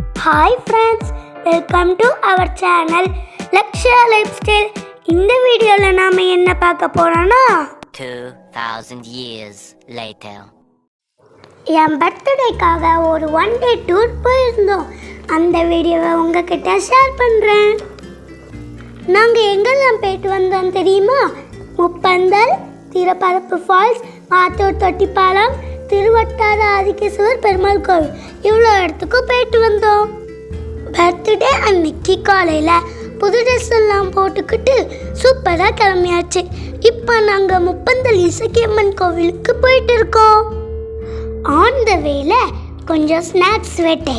Hi friends welcome to our channel Lakshya lifestyle இந்த வீடியோவில் நாம் என்ன பார்க்க போகிறோன்னா 2,000 years later. என் பர்த்டேக்காக ஒரு ஒன் டே டூர் போயிருந்தோம். அந்த வீடியோவை உங்ககிட்ட ஷேர் பண்ணுறேன் நாங்கள் எங்கெல்லாம் போயிட்டு வந்தோம் தெரியுமா? முப்பந்தல் திரப்பரப்பு ஃபால்ஸ் மாத்தூர் தொட்டிப்பாலம் திருவட்டார ஆதிகேஸ்வரர் பெருமாள் கோவில். இவ்வளோ இடத்துக்கும் போயிட்டு வந்தோம். பர்த்டே அன்னைக்கு காலையில் புது ட்ரெஸ் எல்லாம் போட்டுக்கிட்டு சூப்பராக கிளம்பியாச்சு. இப்போ நாங்கள் முப்பந்தல் இசக்கியம்மன் கோவிலுக்கு போயிட்டு இருக்கோம். ஆன் த வேல கொஞ்சம் ஸ்நாக்ஸ் வேட்டை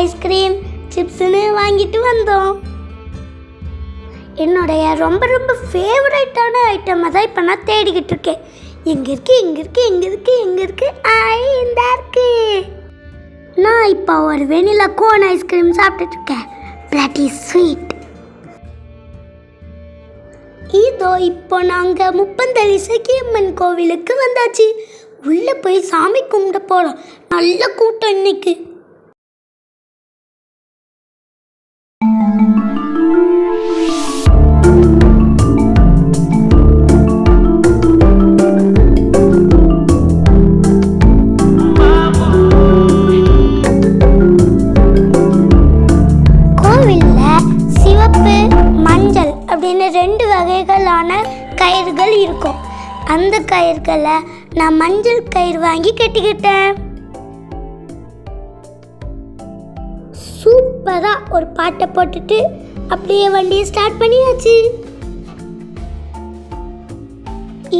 ஐஸ்கிரீம் சிப்ஸ்னு வாங்கிட்டு வந்தோம். என்னுடைய ரொம்ப ரொம்ப ஃபேவரட்டான ஐட்டமாக தான் இப்போ நான் தேடிக்கிட்டு இருக்கேன். எங்கே இருக்கு எங்கே இருக்கு எங்கே இருக்கு எங்கே இருக்கு. ஐ இந்த இருக்கு. நான் இப்போ ஒரு வெனிலா கோன் ஐஸ்கிரீம் சாப்பிட்டுட்டு இருக்கேன். பிளாட்டி ஸ்வீட் இதோ இப்போ நாங்கள் முப்பந்தளி சக்கியம்மன் கோவிலுக்கு வந்தாச்சு. உள்ளே போய் சாமி கும்பிட போகிறோம் நல்ல கூட்டம் இன்னைக்கு. அந்த நான் மஞ்சள் கயிறு வாங்கி கட்டிக்கிட்டேன். சூப்பராக ஒரு பாட்டை போட்டுட்டு அப்படியே வண்டியை ஸ்டார்ட் பண்ணியாச்சு.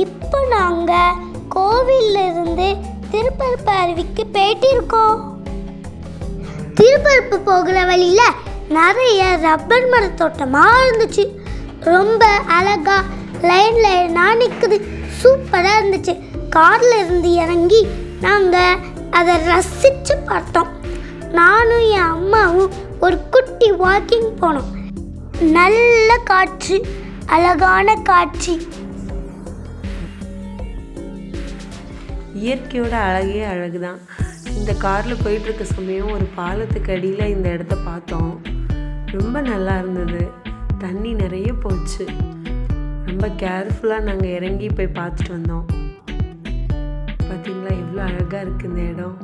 இப்போ நாங்கள் கோவில்ல இருந்து திருப்பரப்பு அருவிக்கு போயிட்டு இருக்கோம் திருப்பரப்பு போகிற வழியில நிறைய ரப்பர் மரத்தோட்டமாக இருந்துச்சு. ரொம்ப அழகா லைன் லைனாக நிற்குது சூப்பராக இருந்துச்சு. காரில் இருந்து இறங்கி நாங்கள் அதை ரசித்து பார்த்தோம். நானும் என் அம்மாவும் ஒரு குட்டி வாக்கிங் போனோம். நல்ல காட்சி அழகான காட்சி. இயற்கையோட அழகே அழகு தான் இந்த காரில் போயிட்டுருக்க சமயம் ஒரு பாலத்துக்கு அடியில் இந்த இடத்த பார்த்தோம். ரொம்ப நல்லா இருந்தது. தண்ணி நிறைய போச்சு. ரொம்ப கேர்ஃபுல்லாக நாங்கள் இறங்கி போய் பார்த்துட்டு வந்தோம். பார்த்தீங்களா எவ்வளோ அழகாக இருக்குது இந்த இடம்.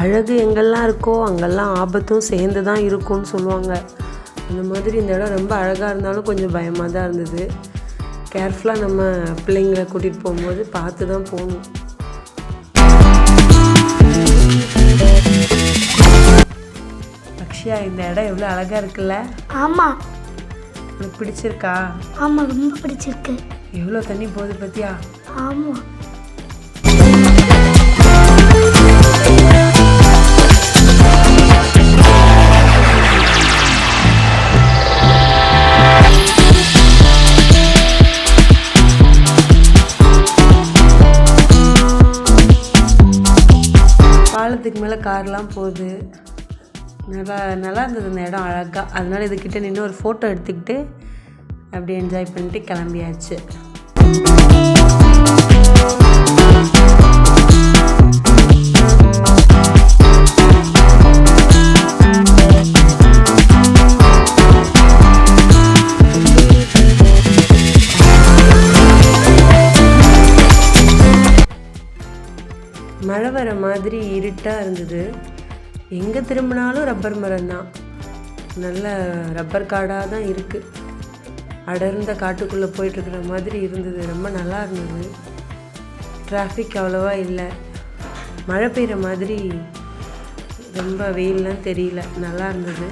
அழகு எங்கெல்லாம் இருக்கோ அங்கெல்லாம் ஆபத்தும் சேர்ந்து தான் இருக்கும்னு சொல்லுவாங்க. அந்த மாதிரி இந்த இடம் ரொம்ப அழகாக இருந்தாலும் கொஞ்சம் பயமாக தான் இருந்தது. கேர்ஃபுல்லாக நம்ம பிள்ளைங்களை கூட்டிகிட்டு போகும்போது பார்த்து தான் போகணும். அக்ஷயா இந்த இடம் எவ்வளோ அழகாக இருக்குல்ல? ஆமாம் உனக்கு பிடிச்சிருக்கா? ஆமாம் ரொம்ப பிடிச்சிருக்கு. எவ்வளோ தண்ணி போகுது பார்த்தியா? ஆமாம் மேலே கார்லாம் போகுது. நல்லா நல்லா இருந்தது இந்த இடம் அழகாக அதனால இதுக்கிட்ட நின்று ஒரு ஃபோட்டோ எடுத்துக்கிட்டு அப்படியே என்ஜாய் பண்ணிட்டு கிளம்பியாச்சு. thank you மாதிரி இருட்டாக இருந்தது. எங்கே திரும்பினாலும் ரப்பர் மரம் தான். நல்ல ரப்பர் காடாக தான் இருக்குது அடர்ந்த காட்டுக்குள்ளே போயிட்டுருக்குற மாதிரி இருந்தது. ரொம்ப நல்லா இருந்தது. டிராஃபிக் அவ்வளோவா இல்லை. மழை பெய்கிற மாதிரி ரொம்ப வெயில்லாம் தெரியல. நல்லா இருந்தது.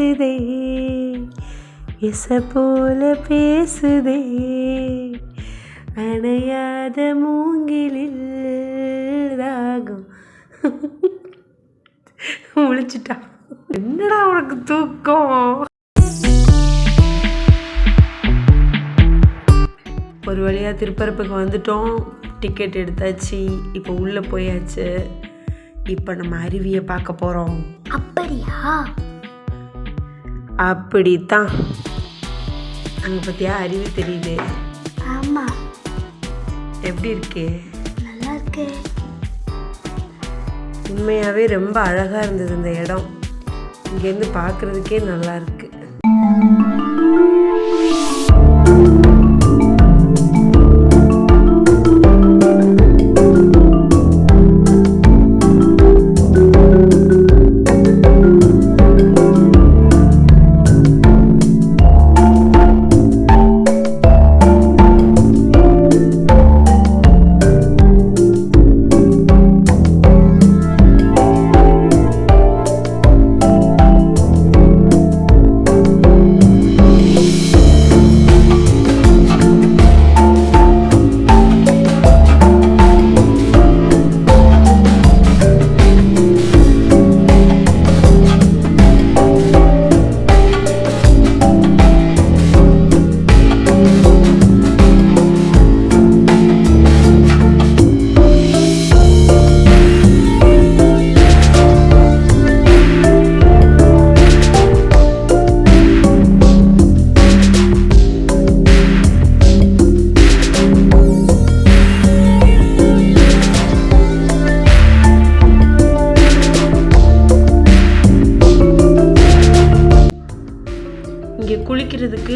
பேசுதே. இச போல பேசுதே. அணையாத மூங்கிலில் ராகம் முழிச்சிட்டா. என்னடா உனக்கு தூக்கம்? ஒரு வழியாக திருப்பரப்புக்கு வந்துட்டோம். டிக்கெட் எடுத்தாச்சு. இப்போ உள்ளே போயாச்சு. இப்போ நம்ம அருவியை பார்க்க போகிறோம் அப்படியா? அப்படித்தான். அங்கே பார்த்தியா அருவி தெரியுது. ஆமா. எப்படி இருக்கு? நல்லா இருக்கு உண்மையாகவே ரொம்ப அழகாக இருந்தது இந்த இடம். இங்கேருந்து பார்க்குறதுக்கே நல்லா இருக்கு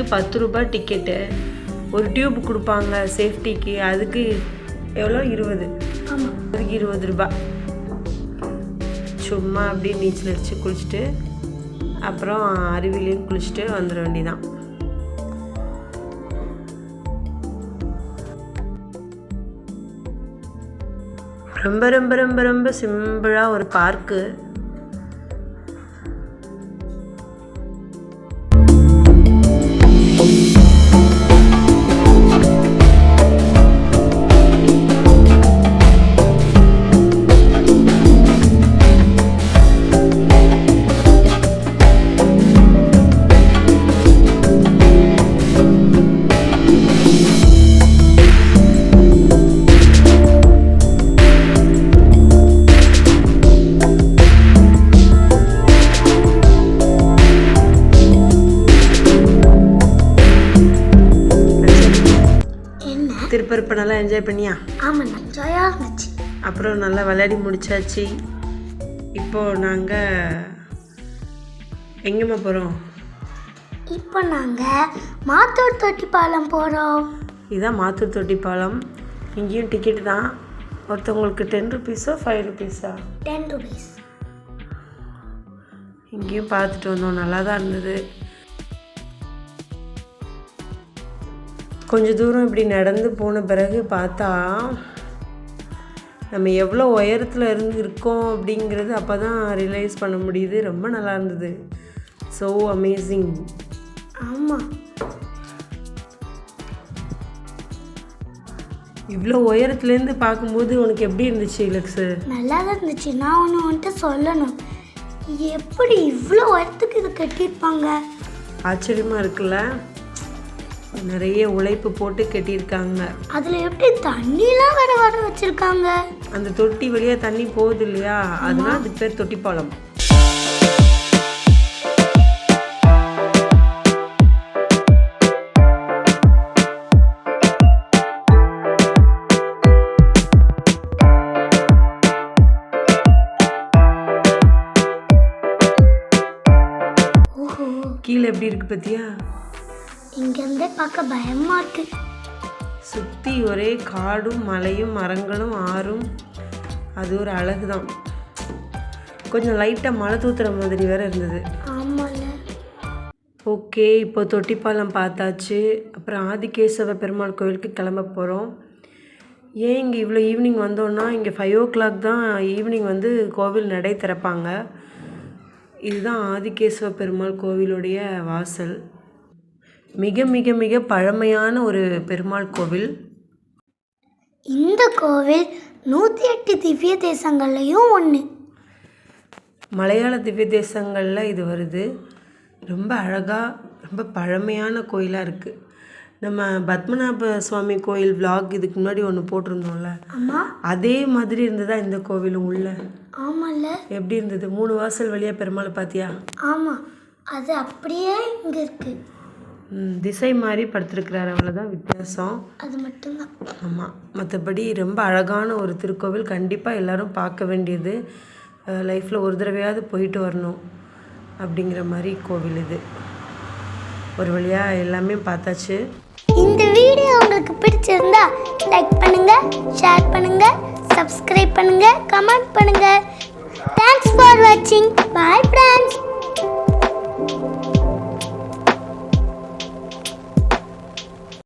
பத்து ரூபாய் டிக்கெட்டு ஒரு டியூப் கொடுப்பாங்க சேஃப்டிக்கு அதுக்கு எவ்வளோ? இருபது. அதுக்கு இருபது ரூபாய் சும்மா அப்படியே நீச்சல் அடித்து குளிச்சுட்டு அப்புறம் அருவிலையும் குளிச்சுட்டு வந்துட வேண்டியதான் ரொம்ப ரொம்ப ரொம்ப ரொம்ப சிம்பிளாக ஒரு பார்க்கு திருப்பரப்பை நல்லா என்ஜாய் பண்ணியா? ஆமா நல்லாயா இருந்துச்சு. அப்புறம் நல்லா விளையாடி முடிச்சாச்சு. இப்போது நாங்கள் எங்கேம்மா போகிறோம் இப்போ நாங்க மாத்தூர் தொட்டி பாலம் போறோம். இதுதான் மாத்தூர் தொட்டி பாலம் இங்கேயும் டிக்கெட்டு தான். ஒருத்தவங்களுக்கு டென் ருபீஸோ ஃபைவ் ருபீஸா டென் ருபீஸ் இங்கேயும் பார்த்துட்டு வந்தோம். நல்லா தான் இருந்தது. கொஞ்ச தூரம் இப்படி நடந்து போன பிறகு பார்த்தா நம்ம எவ்வளோ உயரத்தில் இருந்து இருக்கோம் அப்படிங்கிறது அப்போ தான் ரியலைஸ் பண்ண முடியுது. ரொம்ப நல்லா இருந்தது. ஸோ அமேசிங் ஆமா. இவ்வளோ உயரத்துலேருந்து பார்க்கும்போது உனக்கு எப்படி இருந்துச்சு இலக்ஸு நல்லா தான் இருந்துச்சு. நான் ஒன்று வந்துட்டு சொல்லணும். எப்படி இவ்வளோ உயரத்துக்கு இது கட்டியிருப்பாங்க? ஆச்சரியமாக இருக்குல்ல? நிறைய உழைப்பு போட்டு கட்டியிருக்காங்க. அதில் எப்படி தண்ணிலாம் வர வர வச்சுருக்காங்க? அந்த தொட்டி வழியாக தண்ணி போகுது இல்லையா? அதனால அதுக்கு பேர் தொட்டி பாலம் ஓஹோ. கீழே எப்படி இருக்கு பார்த்தியா இங்கேருந்தே பார்க்க பயமாக இருக்கு. சுற்றி ஒரே காடும் மலையும் மரங்களும் ஆறும். அது ஒரு அழகு தான் கொஞ்சம் லைட்டாக மழை தூத்துற மாதிரி வேற இருந்தது. ஆமாம்ல ஓகே இப்போ தொட்டிப்பாலம் பார்த்தாச்சு. அப்புறம் ஆதிகேசவ பெருமாள் கோயிலுக்கு கிளம்ப போகிறோம் ஏன் இங்கே இவ்வளோ ஈவினிங் வந்தோன்னா இங்கே ஃபைவ் ஓ கிளாக் தான் ஈவினிங் வந்து கோவில் நடை திறப்பாங்க. இதுதான் ஆதிகேசவ பெருமாள் கோவிலுடைய வாசல். மிக மிக மிக பழமையான ஒரு பெருமாள் கோவில். இந்த கோவில் நூற்றி எட்டு திவ்ய தேசங்கள்லையும் ஒன்று மலையாள திவ்ய தேசங்களில் இது வருது. ரொம்ப அழகாக ரொம்ப பழமையான கோயிலாக இருக்குது நம்ம பத்மநாப சுவாமி கோயில் vlog இதுக்கு முன்னாடி ஒன்று போட்டிருந்தோம்ல. ஆமாம் அதே மாதிரி இருந்ததா இந்த கோவிலும் உள்ள? ஆமாம்ல எப்படி இருந்தது? மூணு வாசல் வழியாக பெருமாளை பார்த்தியா ஆமாம் அது அப்படியே இங்கே இருக்குது திசை மாதிரி படுத்திருக்கிறார். அவ்வளோதான் வித்தியாசம். அது மட்டும்தான். ஆமாம் மற்றபடி ரொம்ப அழகான ஒரு திருக்கோவில். கண்டிப்பாக எல்லாரும் பார்க்க வேண்டியது. லைஃப்பில் ஒரு தடவையாவது போயிட்டு வரணும் அப்படிங்கிற மாதிரி கோவில் இது. ஒரு வழியாக எல்லாமே பார்த்தாச்சு. இந்த வீடியோ உங்களுக்கு பிடிச்சிருந்தா லைக் பண்ணுங்க ஷேர் பண்ணுங்க சப்ஸ்கிரைப் பண்ணுங்க கமெண்ட் பண்ணுங்க. தேங்க்ஸ் ஃபார் வாட்சிங் பாய் ஃப்ரெண்ட்ஸ்